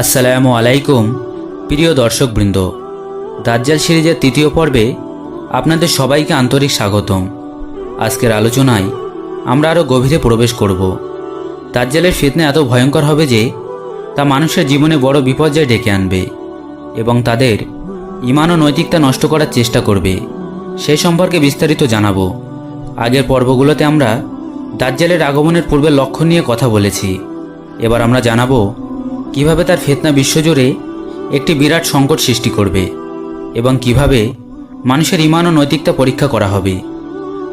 আসসালামু আলাইকুম, প্রিয় দর্শকবৃন্দ। দাজ্জাল সিরিজের তৃতীয় পর্বে আপনাদের সবাইকে আন্তরিক স্বাগতম। আজকের আলোচনায় আমরা আরও গভীরে প্রবেশ করব। দাজ্জালের ফিতনা এত ভয়ঙ্কর হবে যে তা মানুষের জীবনে বড় বিপর্যয় ডেকে আনবে এবং তাদের ইমান ও নৈতিকতা নষ্ট করার চেষ্টা করবে। সেই সম্পর্কে বিস্তারিত জানাব। আগের পর্বগুলোতে আমরা দাজ্জালের আগমনের পূর্বের লক্ষ্য নিয়ে কথা বলেছি। এবার আমরা জানাব কীভাবে তার ফেতনা বিশ্বজুড়ে একটি বিরাট সংকট সৃষ্টি করবে এবং কীভাবে মানুষের ইমান ও নৈতিকতা পরীক্ষা করা হবে।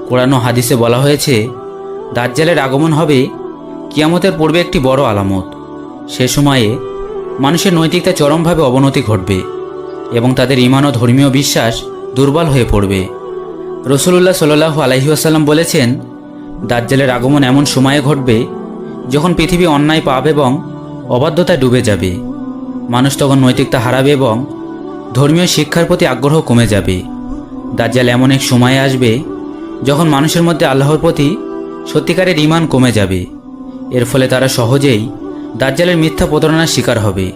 কোরআন হাদিসে বলা হয়েছে, দাজ্জালের আগমন হবে কিয়ামতের পূর্বে একটি বড় আলামত। সে সময়ে মানুষের নৈতিকতা চরমভাবে অবনতি ঘটবে এবং তাদের ইমান ও ধর্মীয় বিশ্বাস দুর্বল হয়ে পড়বে। রসুল্লাহ সাল্লাহ আলহিউসাল্লাম বলেছেন, দাজ্জালের আগমন এমন সময়ে ঘটবে যখন পৃথিবী অন্যায়, পাপ এবং অবাধ্যতায় ডুবে যাবে। মানুষ তখন নৈতিকতা হারাবে এবং ধর্মীয় শিক্ষার প্রতি আগ্রহ কমে যাবে। দাজ্জাল এমন এক সময়ে আসবে যখন মানুষের মধ্যে আল্লাহর প্রতি সত্যিকারের ইমান কমে যাবে। এর ফলে তারা সহজেই দাজ্জালের মিথ্যা প্রতারণার শিকার হবে।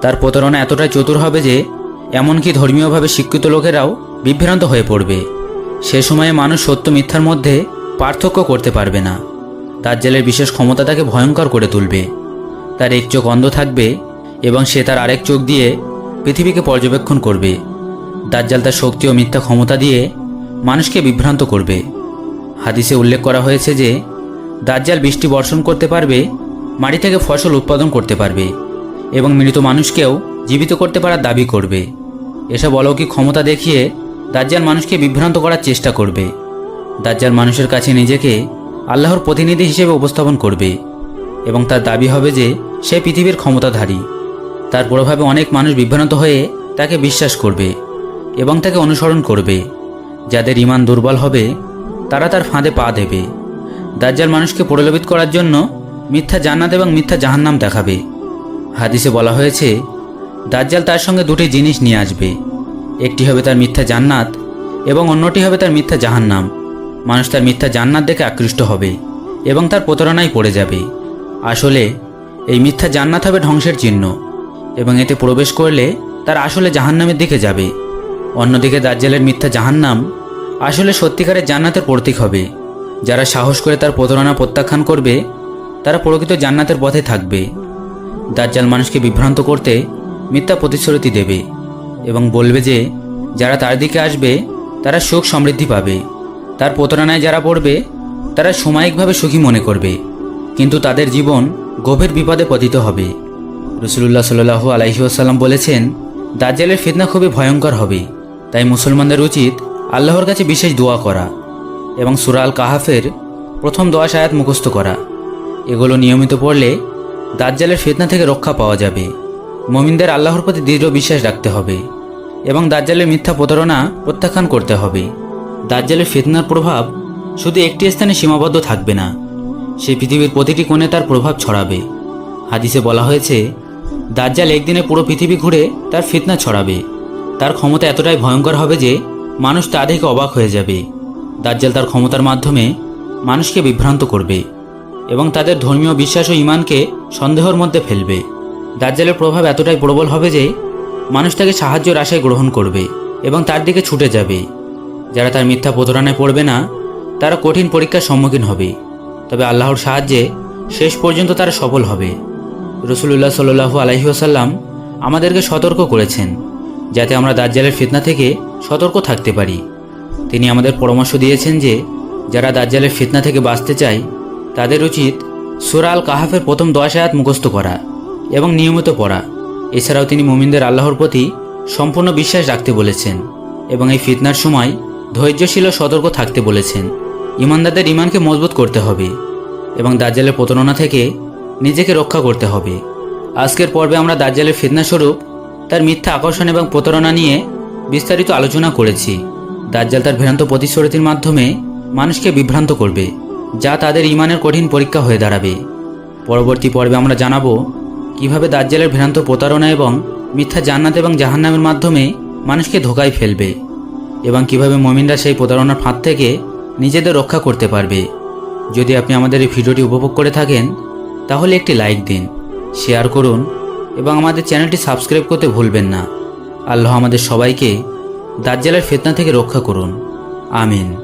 তার প্রতারণা এতটাই চতুর হবে যে এমনকি ধর্মীয়ভাবে শিক্ষিত লোকেরাও বিভ্রান্ত হয়ে পড়বে। সে সময়ে মানুষ সত্য মিথ্যার মধ্যে পার্থক্য করতে পারবে না। দাজ্জালের বিশেষ ক্ষমতা তাকে ভয়ঙ্কর করে তুলবে। তার এক চোখ অন্ধ থাকবে এবং সে তার আরেক চোখ দিয়ে পৃথিবীকে পর্যবেক্ষণ করবে। দাজ্জাল তার শক্তি ও মিথ্যা ক্ষমতা দিয়ে মানুষকে বিভ্রান্ত করবে। হাদিসে উল্লেখ করা হয়েছে যে, দাজ্জাল বৃষ্টি বর্ষণ করতে পারবে, মাটি থেকে ফসল উৎপাদন করতে পারবে এবং মৃত মানুষকেও জীবিত করতে পারার দাবি করবে। এসব অলৌকিক ক্ষমতা দেখিয়ে দাজ্জাল মানুষকে বিভ্রান্ত করার চেষ্টা করবে। দাজ্জাল মানুষের কাছে নিজেকে আল্লাহর প্রতিনিধি হিসেবে উপস্থাপন করবে। এবং তার দাবি হবে যে সে পৃথিবীর ক্ষমতাধারী। তার প্রভাবে অনেক মানুষ বিভ্রান্ত হয়ে তাকে বিশ্বাস করবে এবং তাকে অনুসরণ করবে। যাদের ইমান দুর্বল হবে, তারা তার ফাঁদে পা দেবে। দাজ্জাল মানুষকে প্রলোভিত করার জন্য মিথ্যা জান্নাত এবং মিথ্যা জাহান্নাম দেখাবে। হাদিসে বলা হয়েছে, দাজ্জাল তার সঙ্গে দুটি জিনিস নিয়ে আসবে। একটি হবে তার মিথ্যা জান্নাত এবং অন্যটি হবে তার মিথ্যা জাহান্নাম। মানুষ তার মিথ্যা জান্নাত দেখে আকৃষ্ট হবে এবং তার প্রতারণায় পড়ে যাবে। আসলে এই মিথ্যা জান্নাত হবে ধ্বংসের চিহ্ন, এবং এতে প্রবেশ করলে তার আসলে জাহান্নামের দিকে যাবে। অন্যদিকে দাজ্জালের মিথ্যা জাহান্নাম আসলে সত্যিকারের জান্নাতের প্রতীক হবে। যারা সাহস করে তার প্রতারণা প্রত্যাখ্যান করবে, তারা প্রকৃত জান্নাতের পথে থাকবে। দাজ্জাল মানুষকে বিভ্রান্ত করতে মিথ্যা প্রতিশ্রুতি দেবে, এবং বলবে যে, যারা তার দিকে আসবে, তারা সুখ সমৃদ্ধি পাবে। তার প্রতারণায় যারা পড়বে, তারা সাময়িকভাবে সুখী মনে করবে। কিন্তু তাদের জীবন গভীর বিপদে পতিত হবে। রসুল্লাহ সাল্লু আলাইসাল্লাম বলেছেন, দাজ্জালের ফিতনা খুবই ভয়ঙ্কর হবে, তাই মুসলমানদের উচিত আল্লাহর কাছে বিশেষ দোয়া করা এবং সুরাল কাহাফের প্রথম দোয়া সায়াত মুখস্থ করা। এগুলো নিয়মিত পড়লে দাজ্জালের ফিতনা থেকে রক্ষা পাওয়া যাবে। মমিনদের আল্লাহর প্রতি দৃঢ় বিশ্বাস রাখতে হবে এবং দাজ্জালের মিথ্যা প্রতারণা প্রত্যাখ্যান করতে হবে। দাজ্জালের ফিতনার প্রভাব শুধু একটি স্থানে সীমাবদ্ধ থাকবে না সে পৃথিবীর প্রতিটি কোণে তার প্রভাব ছড়াবে। হাদিসে বলা হয়েছে, দাজ্জাল একদিনে পুরো পৃথিবী ঘুরে তার ফিতনা ছড়াবে। তার ক্ষমতা এতটাই ভয়ঙ্কর হবে যে মানুষ তা দেখে অবাক হয়ে যাবে। দাজ্জাল তার ক্ষমতার মাধ্যমে মানুষকে বিভ্রান্ত করবে এবং তাদের ধর্মীয় বিশ্বাস ও ইমানকে সন্দেহের মধ্যে ফেলবে। দাজ্জালের প্রভাব এতটাই প্রবল হবে যে মানুষ তাকে সাহায্যের আশায় গ্রহণ করবে এবং তার দিকে ছুটে যাবে। যারা তার মিথ্যা প্রতারণায় পড়বে না, তারা কঠিন পরীক্ষার সম্মুখীন হবে। তবে আল্লাহর সাহায্যে শেষ পর্যন্ত তারা সফল হবে। রসুল্লাহ সাল্লু আলহিহাসাল্লাম আমাদেরকে সতর্ক করেছেন, যাতে আমরা দাজ্জালের ফিতনা থেকে সতর্ক থাকতে পারি। তিনি আমাদের পরামর্শ দিয়েছেন যে, যারা দাজ্জালের ফিতনা থেকে বাঁচতে চায়, তাদের উচিত সুরা আল কাহাফের প্রথম দশ আয়াত মুখস্থ করা এবং নিয়মিত পড়া। এছাড়াও তিনি মুমিনদের আল্লাহর প্রতি সম্পূর্ণ বিশ্বাস রাখতে বলেছেন এবং এই ফিতনার সময় ধৈর্যশীল সতর্ক থাকতে বলেছেন। ইমানদারদের ইমানকে মজবুত করতে হবে এবং দাজ্জালের প্রতারণা থেকে নিজেকে রক্ষা করতে হবে। আজকের পর্বে আমরা দাজ্জালের ফিতনা স্বরূপ, তার মিথ্যা আকর্ষণ এবং প্রতারণা নিয়ে বিস্তারিত আলোচনা করেছি। দাজ্জাল তার ভ্রান্ত প্রতিশ্রুতির মাধ্যমে মানুষকে বিভ্রান্ত করবে, যা তাদের ইমানের কঠিন পরীক্ষা হয়ে দাঁড়াবে। পরবর্তী পর্বে আমরা জানাব কীভাবে দাজ্জালের ভ্রান্ত প্রতারণা এবং মিথ্যা জান্নাত এবং জাহান্নামের মাধ্যমে মানুষকে ধোকায় ফেলবে এবং কীভাবে মমিনরা সেই প্রতারণার ফাঁদ থেকে নিজেদের রক্ষা করতে পারবে। যদি আপনি আমাদের এই ভিডিওটি উপভোগ করে থাকেন, তাহলে একটি লাইক দিন, শেয়ার করুন এবং আমাদের চ্যানেলটি সাবস্ক্রাইব করতে ভুলবেন না। আল্লাহ আমাদের সবাইকে দাজ্জালের ফেতনা থেকে রক্ষা করুন। আমিন।